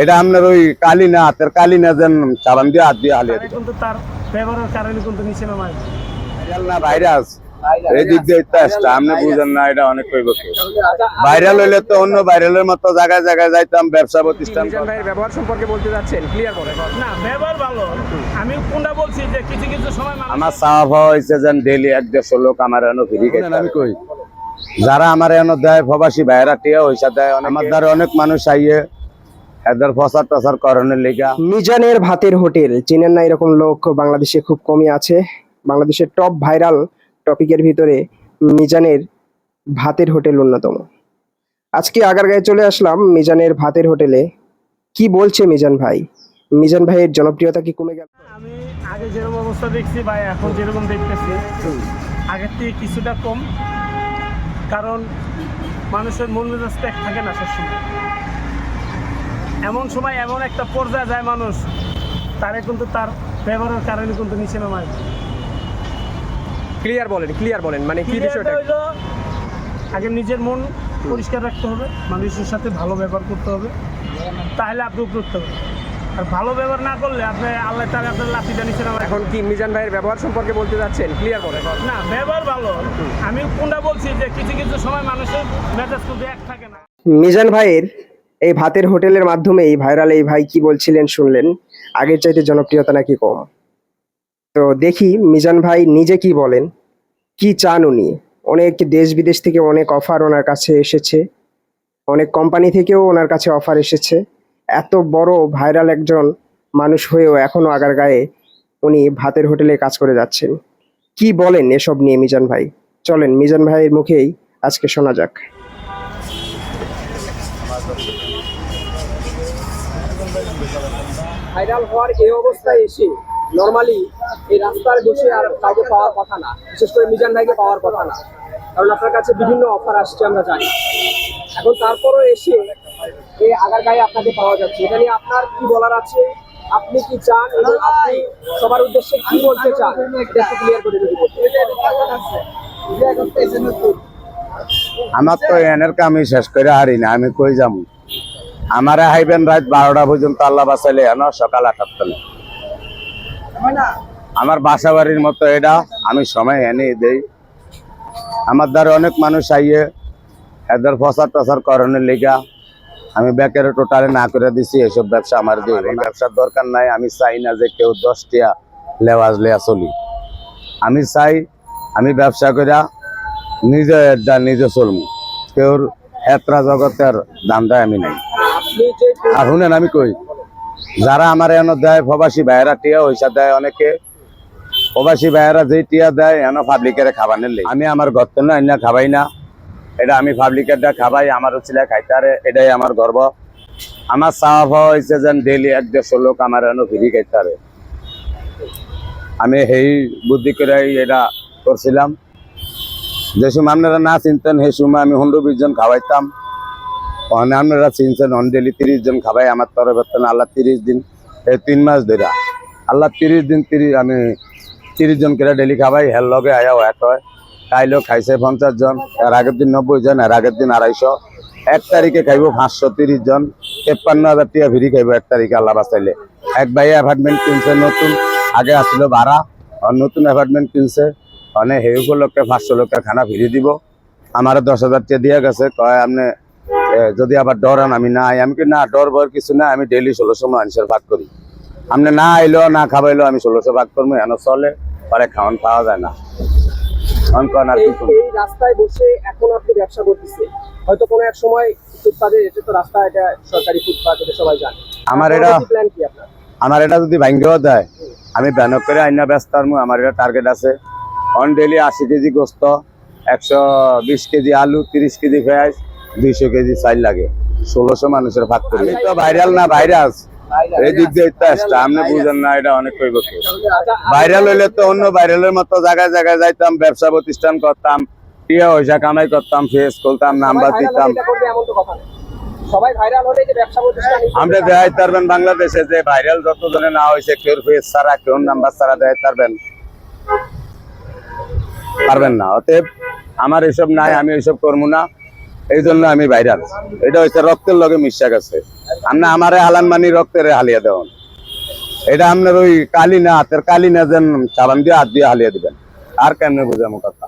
এটা আপনার ওই কালি না হাতের কালি না যেন চালান দিয়ে হাত দিয়ে হালিয়ে কিন্তু তার ব্যবহারের কারণে কিন্তু নিচে নামায় না ভাইরাস? দিয়ে আপনি বুঝেন না এটা অনেক কইব ভাইরাল হইলে তো অন্য ভাইরালের মতো জায়গায় জায়গায় যাইতাম ব্যবসা প্রতিষ্ঠান মিজান ভাইয়ের ব্যবহার সম্পর্কে বলতে যাচ্ছেন ক্লিয়ার বলেন না ব্যবহার ভালো। আমি কোনটা বলছি যে কিছু কিছু সময় আমার চাওয়া হয়েছে যেন এক দেড়শো লোক আমার এনে ফিরি আমি কই? যারা আমার এনে দেয় প্রবাসী ভাইয়েরা টিয়া হইসা দেয় আমার দ্বারা অনেক মানুষ আইয়ে। এদের ফসার টসার করণের লিগা। মিজানের ভাতের হোটেল চেনেন না এরকম লোক বাংলাদেশে খুব কমই আছে। বাংলাদেশের টপ ভাইরাল টপিকের ভিতরে মিজানের ভাতের হোটেল অন্যতম। আজকে আগারগাঁয়ে চলে আসলাম মিজানের ভাতের হোটেলে। কি বলছে মিজান ভাই? মিজান ভাইয়ের জনপ্রিয়তা কি কমে গেল? আমি আগে যেরকম অবস্থা দেখছি বা এখন যেরকম দেখতেছি আগের থেকে কিছুটা কম। কারণ মানুষের মন মেজাজ এক থাকে না সবসময়। এমন সময় এমন একটা পর্যায়ে যায় মানুষ তারে কিন্তু তার ব্যবহারের কারণে কিন্তু নিচে নামায়। ক্লিয়ার বলেন ক্লিয়ার বলেন মানে কি বিষয়টা? হইল, আগে নিজের মন পরিষ্কার রাখতে হবে মানুষের সাথে ভালো ব্যবহার করতে হবে তাহলে আপনি উপযুক্ত হবে আর ভালো ব্যবহার না করলে আপনি আল্লাহ তাহলে আপনার লাঠিটা নিচে নামায়। এখন কি মিজান ভাইয়ের ব্যবহার সম্পর্কে বলতে যাচ্ছেন? ক্লিয়ার বলেন। না ব্যবহার ভালো। আমি কোনটা বলছি যে কিছু কিছু সময় মানুষের মেজাজ কিন্তু এক থাকে না। মিজান ভাইয়ের এই ভাতের হোটেলের মাধ্যমে এই ভাইরাল এই ভাই কি বলছিলেন শুনলেন? আগের চাইতে জনপ্রিয়তা নাকি কম? তো দেখি মিজান ভাই নিজে কি বলেন? কি চান উনি? অনেক দেশ বিদেশ থেকে অনেক অফার ওনার কাছে এসেছে। অনেক কোম্পানি থেকেও ওনার কাছে অফার এসেছে। এত বড় ভাইরাল একজন মানুষ হয়েও এখনও আগার গায়ে উনি ভাতের হোটেলে কাজ করে যাচ্ছেন। কি বলেন এসব নিয়ে মিজান ভাই? চলেন মিজান ভাইয়ের মুখেই আজকে শোনা যাক। ভাইরাল হওয়ার এই অবস্থায় এসে নর্মালি এই রাস্তার বসে আর কাউকে পাওয়ার কথা না, বিশেষ করে মিজান ভাইকে পাওয়ার কথা না। কারণ আপনার কাছে বিভিন্ন অফার আসছে, আমরা জানি। এখন তারপরও এসে এই আগার গায়ে আপনাকে পাওয়া যাচ্ছে। এটা নিয়ে আপনার কি বলার আছে? আপনি কি চান এবং আপনি সবার উদ্দেশ্যে কি বলতে চান? এটা ক্লিয়ার করে বলতেন। আমার তো এনের কামই শেষ করে হারি না, আমি কই যাব? আমারে হাইবেন রাত বারোটা পর্যন্ত আল্লাহ বাঁচাইলে এন, সকাল না আমার বাসা বাড়ির মতো এটা, আমি সময় এনে দেই। আমার দ্বারা অনেক মানুষ আইয়ে, এদের ফসার টসার করণের লিগা আমি ব্যাকের টোটালে না করে দিছি, এসব ব্যবসা আমার দিয়ে ব্যবসার দরকার নাই, আমি চাই না যে কেউ দশটিয়া লেওয়াজ লেয়া চলি। আমি চাই আমি ব্যবসা করিয়া নিজে যা নিজে চলমু। কেউর হেতরা জগতের দামটা আমি নাই। আর শুনেন, আমি কই যারা আমার এনে দেয় প্রবাসী ভাইয়েরা টিয়া হইসা দেয় অনেকে। প্রবাসী ভাইয়েরা যে টিয়া দেয় এনে পাবলিকের খাবানের লেগে আমি আমার ঘর তো না এনে খাবাই না। এটা আমি পাবলিকেরটা খাবাই আমার ছেলে খাইতারে এটাই আমার গর্ব আমার পাওয়া হয়েছে যেন ডেলি এক দেড়শো লোক আমার এনে ফিরি খাইতারে আমি সেই বুদ্ধি করে এটা করছিলাম যে সময় আপনারা না চিনতেন, সেই সময় আমি হুন্ডু বিশ জন খাওয়াইতাম। ওখানে আপনারা চিনছেন অন ডেলি তিরিশ জন খাবাই আমার তরফ আল্লাহ তিরিশ দিন, এই তিন মাস ধরে আল্লাহ তিরিশ দিন তিরিশ, আমি তিরিশ জন করে ডেলি খাবাই হের লগে আয়াও এক হয়। কাইলেও খাইছে পঞ্চাশ জন, এর আগের দিন নব্বই জন, এর আগের দিন আড়াইশো। এক তারিখে খাইব পাঁচশো তিরিশ জন, তেপ্পান্ন হাজার টাকা ফ্রি খাইব এক তারিখে, আল্লাহ বাঁচাইলে। এক ভাই অ্যাপার্টমেন্ট কিনছে নতুন, আগে আসছিল ভাড়া, আর নতুন অ্যাপার্টমেন্ট কিনছে। মানে সেই উপলক্ষে পাঁচশো লোকের খানা ফিরি দিব। আমার দশ হাজার টাকা দিয়ে গেছে কয় আপনি যদি আবার ডরান আমি না আমি কি না ডর বর কিছু না আমি ডেলি ষোলোশো মানুষের ভাগ করি। আপনি না আইলো না খাবাইলো আমি ষোলোশো ভাগ করব এন চলে পরে খাওয়ান পাওয়া যায় না। অন কন আর কি এই করব? এই রাস্তায় বসে এখন আপনি ব্যবসা করতেছেন হয়তো কোনো এক সময় ফুটপাতে এটা তো রাস্তা এটা সরকারি ফুটপাত এটা সবাই জানে। আমার এটা প্ল্যান কি আপনার? আমার এটা যদি ভাঙ্গেও দেয় আমি ব্যানক করে আইনা ব্যস্ত আমার এটা টার্গেট আছে। অন ডেলি আশি কেজি গোস্ত একশো বিশ কেজি আলু তিরিশ কেজি পেঁয়াজ দুইশো কেজি চাল লাগে। ষোলোশো মানুষের ভাগ করি। তো ভাইরাল না ভাইরাস এই দিক দিয়ে ইত্যা আপনি বুঝেন না এটা অনেক কি? ভাইরাল হইলে তো অন্য ভাইরালের মতো জায়গায় জায়গায় যাইতাম ব্যবসা প্রতিষ্ঠান করতাম টিয়া পয়সা কামাই করতাম ফেস খুলতাম নাম্বার দিতাম। আমরা দেখাই পারবেন বাংলাদেশে যে ভাইরাল যত জনে না হয়েছে কেউ ফেস ছাড়া কেউ নাম্বার ছাড়া দেখাই পারবেন। পারবেন না। অতএব আমার এসব নাই, আমি এসব করব না। এই জন্য আমি ভাইরাল এটা হচ্ছে রক্তের লগে মিশা গেছে। আপনি আমারে হালান মানি রক্তের হালিয়ে দেবেন এটা আপনার ওই কালি না, হাতের কালি না যেন সাবান দিয়ে হাত দিয়ে হালিয়ে দেবেন। আর কেমনে বুঝামো কথা?